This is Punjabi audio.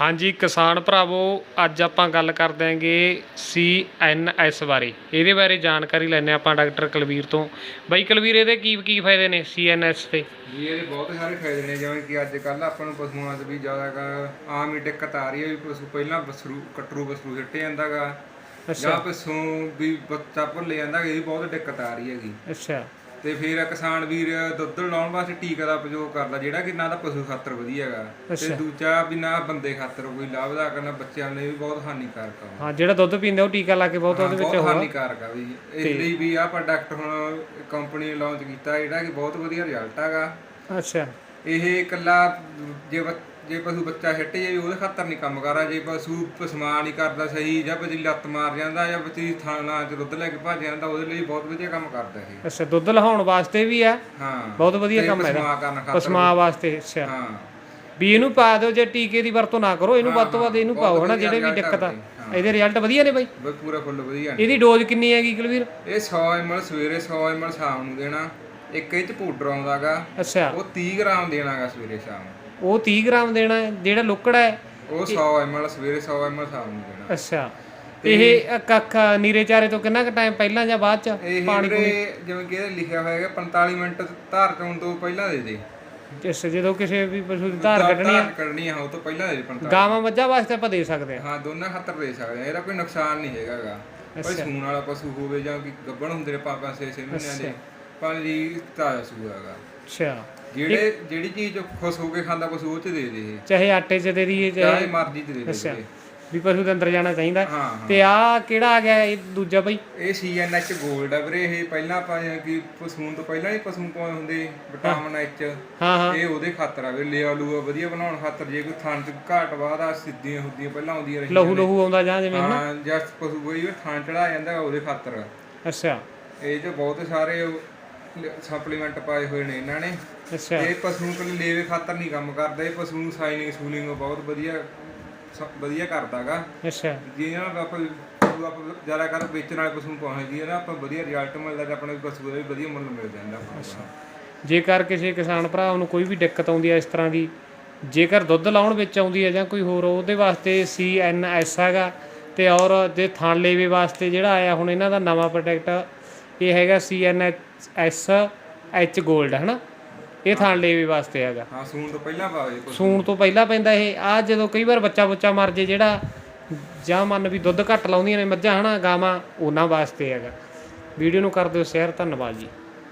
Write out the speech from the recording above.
ਹਾਂਜੀ ਕਿਸਾਨ ਭਰਾਵੋ ਅੱਜ ਆਪਾਂ ਗੱਲ ਕਰ ਦਿਆਂਗੇ ਸੀਐਨਐਸ ਬਾਰੇ। ਇਹਦੇ ਬਾਰੇ ਜਾਣਕਾਰੀ ਲੈਣੇ ਆਪਾਂ ਡਾਕਟਰ ਕੁਲਵੀਰ ਤੋਂ। ਬਾਈ ਕੁਲਵੀਰ ਇਹਦੇ ਕੀ ਕੀ ਫਾਇਦੇ ਨੇ ਸੀਐਨਐਸ ਦੇ? ਜੀ ਇਹਦੇ ਬਹੁਤ ਸਾਰੇ ਫਾਇਦੇ ਨੇ ਜਿਵੇਂ ਕਿ ਅੱਜ ਕੱਲ ਆਪਾਂ ਨੂੰ ਪਸ਼ੂਆਂ 'ਚ ਵੀ ਜ਼ਿਆਦਾ ਆਮ ਹੀ ਦਿੱਕਤ ਆ ਰਹੀ ਹੈ ਵੀ ਪਸ਼ੂ ਪਹਿਲਾਂ ਬਸਰੂ ਕਟਰੂ ਬਸਰੂ ਸਿੱਟੇ ਜਾਂਦਾਗਾ ਜਾਂ ਪਸ਼ੂ ਵੀ ਬੱਚਾ ਭੁੱਲ ਜਾਂਦਾ ਇਹ ਵੀ ਬਹੁਤ ਦਿੱਕਤ ਆ ਰਹੀ ਹੈਗੀ। ਅੱਛਾ। ਤੇ ਫਿਰ ਕਿਸਾਨ ਵੀਰ ਦੁੱਧ ਲਾਉਣ ਵਾਸਤੇ ਟੀਕਾ ਦਾ ਉਪਯੋਗ ਕਰਦਾ ਜਿਹੜਾ ਕਿ ਨਾ ਤਾਂ ਪਸ਼ੂ ਖਾਤਰ ਵਧੀਆ ਹੈਗਾ। ਤੇ। ਦੂਜਾ ਵੀ ਨਾ ਬੰਦੇ ਖਾਤਰ ਕੋਈ ਲਾਭਦਾਇਕ ਨਾ ਬੱਚਿਆਂ ਲਈ ਵੀ ਬਹੁਤ ਹਾਨੀਕਾਰਕ ਆ। ਹਾਂ ਜਿਹੜਾ ਦੁੱਧ ਪੀਂਦੇ ਉਹ ਟੀਕਾ ਲਾ ਕੇ ਬਹੁਤ ਉਹਦੇ ਵਿੱਚ ਬਹੁਤ ਹਾਨੀਕਾਰਕ ਆ ਵੀ। ਇਸ ਲਈ ਵੀ ਆਹ ਪ੍ਰੋਡਕਟ ਹੁਣ ਕੰਪਨੀ ਨੇ ਲਾਂਚ ਕੀਤਾ ਜਿਹੜਾ ਕਿ ਬਹੁਤ ਵਧੀਆ ਰਿਜ਼ਲਟ ਹੈਗਾ। ਅੱਛਾ। ਇਹ ਇਕੱਲਾ ਜੇ ਜੇ ਪਸ਼ੂ ਬੱਚਾ ਹਿੱਟ ਜੇ ਵੀ ਉਹਦੇ ਖਾਤਰ ਨਹੀਂ ਕੰਮ ਕਰਦਾ। ਜੇ ਪਸ਼ੂ ਪਸਮਾ ਨਹੀਂ ਕਰਦਾ ਸਹੀ ਜਾਂ ਬੱਚੀ ਲੱਤ ਮਾਰ ਜਾਂਦਾ ਜਾਂ ਬੱਚੀ ਥਾਣਾ ਚ ਦੁੱਧ ਲੈ ਕੇ ਭੱਜ ਜਾਂਦਾ ਉਹਦੇ ਲਈ ਬਹੁਤ ਵਧੀਆ ਕੰਮ ਕਰਦਾ ਇਹ। ਅੱਛਾ ਦੁੱਧ ਲਹਾਉਣ ਵਾਸਤੇ ਵੀ ਆ? ਹਾਂ। ਬਹੁਤ ਵਧੀਆ ਕੰਮ ਹੈ ਖਾਤਰ ਪਸਮਾ ਵਾਸਤੇ ਅੱਛਾ। ਹਾਂ। ਵੀ ਇਹਨੂੰ ਪਾ ਦਿਓ ਜੇ ਟੀਕੇ ਦੀ ਵਰਤੋਂ ਨਾ ਕਰੋ ਇਹਨੂੰ ਵੱਧ ਤੋਂ ਵੱਧ ਇਹਨੂੰ ਪਾਓ ਹਨਾ ਜਿਹੜੇ ਵੀ ਦਿੱਕਤ ਆ। ਇਹਦੇ। ਰਿਜ਼ਲਟ ਵਧੀਆ ਨੇ ਬਾਈ? ਬਈ ਪੂਰਾ ਫੁੱਲ ਵਧੀਆ ਨੇ। ਇਹਦੀ ਡੋਜ਼ ਕਿੰਨੀ ਹੈਗੀ ਕੁਲਵੀਰ? ਇਹ 100 ml ਸਵੇਰੇ 100 ml ਸ਼ਾਮ ਨੂੰ ਦੇਣਾ। ਇੱਕ ਇਹ ਚ ਪਾਊਡਰ ਆਉਂਦਾਗਾ। ਅੱਛਾ। ਉਹ 30 ਗ੍ਰਾਮ ਦੇਣਾਗਾ ਸਵੇਰੇ ਸ਼ਾਮ ਉਹ 30 ਗ੍ਰਾਮ ਦੇਣਾ ਹੈ ਜਿਹੜਾ ਲੁੱਕੜਾ ਹੈ। ਉਹ 100 ml ਸਵੇਰੇ 100 ml ਸ਼ਾਮ ਨੂੰ ਦੇਣਾ। ਅੱਛਾ। ਇਹ ਕੱਖ ਨੀਰੇ ਚਾਰੇ ਤੋਂ ਕਿੰਨਾ ਕੁ ਟਾਈਮ ਪਹਿਲਾਂ ਜਾਂ ਬਾਅਦ ਚ ਵੀਰੇ ਜਿਵੇਂ ਕਿ ਇਹਦੇ ਲਿਖਿਆ ਹੋਇਆ ਹੈਗਾ 45 ਮਿੰਟ ਧਾਰ ਚੋਣ ਤੋਂ ਪਹਿਲਾਂ ਦੇ ਦੇ। ਜਿਸ ਜਦੋਂ ਕਿਸੇ ਵੀ ਪਸ਼ੂ ਦੀ ਧਾਰ ਕੱਢਣੀ ਧਾਰ ਕੱਢਣੀ ਆ ਉਹ ਤੋਂ ਪਹਿਲਾਂ ਦੇ ਦੇ 45 ਗਾਵਾਂ ਮੱਝਾਂ ਵਾਸਤੇ ਆਪਾਂ ਦੇ ਸਕਦੇ ਆ ਹਾਂ ਦੋਨਾਂ ਖਾਤਰ ਦੇ ਸਕਦੇ ਆ ਇਹਦਾ ਕੋਈ ਨੁਕਸਾਨ ਨਹੀਂ ਹੈਗਾਗਾ ਕੋਈ ਸੂਣ ਵਾਲਾ ਪਸ਼ੂ ਹੋਵੇ ਜਾਂ ਕਿ ਗੱਭਣ ਹੁੰਦੇ ਨੇ ਛੇ ਛੇ ਮਹੀਨਿਆਂ ਦੇ। ਜੀ ਤਾਜ਼ਾ ਸੂ ਹੈਗਾ। ਅੱਛਾ। ਜਿਹੜੇ ਜਿਹੜੀ ਚੀਜ਼ ਖੁਸ਼ ਹੋ ਕੇ ਖਾਂਦਾ ਪਸ਼ੂ ਉਹ ਚ ਦੇ ਦੇ ਚਾਹੇ ਆਟੇ ਚ ਦੇ ਦਈਏ ਚਾਹੇ ਮਰਜ਼ੀ ਚ ਦੇ ਦੇ। ਵੀ ਪਸ਼ੂ ਦੇ ਅੰਦਰ ਜਾਣਾ ਚਾਹੀਦਾ। ਤੇ ਆ ਕਿਹੜਾ ਆ ਗਿਆ ਇਹ ਦੂਜਾ ਬਾਈ? ਇਹ ਸੀਐਨਐਚ 골ਡ ਆ ਵੀਰੇ ਇਹ ਪਹਿਲਾਂ ਆਪਾਂ ਕਿ ਪਸ਼ੂਨ ਤੋਂ ਪਹਿਲਾਂ ਹੀ ਪਸ਼ੂ ਪਾਉਂਦੇ ਹੁੰਦੇ ਵਿਟਾਮਿਨ ਐਚ ਇਹ ਉਹਦੇ ਖਾਤਰ ਆ ਵੀ ਲਿਆ ਲੂਆ ਵਧੀਆ ਬਣਾਉਣ ਖਾਤਰ ਜੇ ਕੋਈ ਥਣ ਚ ਘਾਟ ਆ ਸਿੱਧੀਆਂ ਹੁੰਦੀਆਂ ਪਹਿਲਾਂ ਆਉਂਦੀਆਂ ਰਹੀਆਂ ਲਹੂ ਲਹੂ ਆਉਂਦਾ ਜਾਂ ਜਿਵੇਂ ਹਾਂ ਜਸ ਪਸ਼ੂ ਕੋਈ ਥਣ ਚੜਾ ਜਾਂਦਾ ਉਹਦੇ ਖਾਤਰ। ਅੱਛਾ। ਇਹ ਚ ਬਹੁਤ ਸਾਰੇ ਸਪਲੀਮੈਂਟ ਪਾਏ ਹੋਏ ਨੇ ਇਹਨਾਂ ਨੇ। ਅੱਛਾ। ਇਹ ਪਸ਼ੂ ਨੂੰ ਕੱਲੇ ਲੇਵੇ ਖਾਤਰ ਨਹੀਂ ਕੰਮ ਕਰਦਾ। ਇਹ ਪਸ਼ੂ ਨੂੰ ਸਾਈਨਿੰਗ ਸੂਲਿੰਗ ਬਹੁਤ ਵਧੀਆ ਸ- ਵਧੀਆ ਕਰਦਾਗਾ ਅੱਛਾ। ਜਿਹਨਾਂ ਨਾਲ ਆਪਾਂ ਪਸ਼ੂ ਆਪਾਂ ਜ਼ਿਆਦਾ ਕਰ ਵੇਚਣ ਵਾਲੇ ਪਸ਼ੂ ਨੂੰ ਪਾਉਣਾ ਜੀ ਨਾ ਆਪਾਂ ਵਧੀਆ ਰਿਜ਼ਲਟ ਮਿਲਦਾ ਤੇ ਆਪਣੇ ਪਸ਼ੂ ਦਾ ਵੀ ਵਧੀਆ ਮੁੱਲ ਮਿਲ ਜਾਂਦਾ ਆਪਾਂ ਨੂੰ। ਜੇਕਰ ਕਿਸੇ ਕਿਸਾਨ ਭਰਾ ਨੂੰ ਕੋਈ ਵੀ ਦਿੱਕਤ ਆਉਂਦੀ ਹੈ ਇਸ ਤਰ੍ਹਾਂ ਦੀ ਜੇਕਰ ਦੁੱਧ ਲਾਉਣ ਵਿੱਚ ਆਉਂਦੀ ਹੈ ਜਾਂ ਕੋਈ ਹੋਰ ਉਹਦੇ ਵਾਸਤੇ ਸੀ ਐਨ ਐਸ ਹੈਗਾ ਤੇ ਔਰ ਜੇ ਥਣ ਲੇਵੇ ਵਾਸਤੇ ਜਿਹੜਾ ਆਇਆ ਹੁਣ ਇਹਨਾਂ ਦਾ ਨਵਾਂ ਪ੍ਰੋਡਕਟ ਇਹ ਹੈਗਾ ਸੀ ਐਨ ਐਸ ਐਚ 골ਡ ਹਨਾ? ਇਹ ਥਣ ਲੇਵੇ ਵਾਸਤੇ ਹੈਗਾ। ਹਾਂ ਸੂਣ ਤੋਂ ਪਹਿਲਾਂ ਪਾਵੇ ਪਸ਼ੂ ਸੂਣ ਤੋਂ ਪਹਿਲਾਂ ਪੈਂਦਾ ਇਹ। ਆ ਜਦੋਂ ਕਈ ਵਾਰ ਬੱਚਾ ਬੱਚਾ ਮਰ ਜੇ ਜਿਹੜਾ ਜਾਂ ਮੰਨ ਵੀ ਦੁੱਧ ਘੱਟ ਲਾਉਂਦੀਆਂ ਨੇ ਮੱਝਾਂ ਹਨਾ ਗਾਵਾਂ ਉਹਨਾਂ ਵਾਸਤੇ ਹੈਗਾ। ਵੀਡੀਓ ਨੂੰ ਕਰ ਦਿਓ ਸ਼ੇਅਰ ਧੰਨਵਾਦ ਜੀ।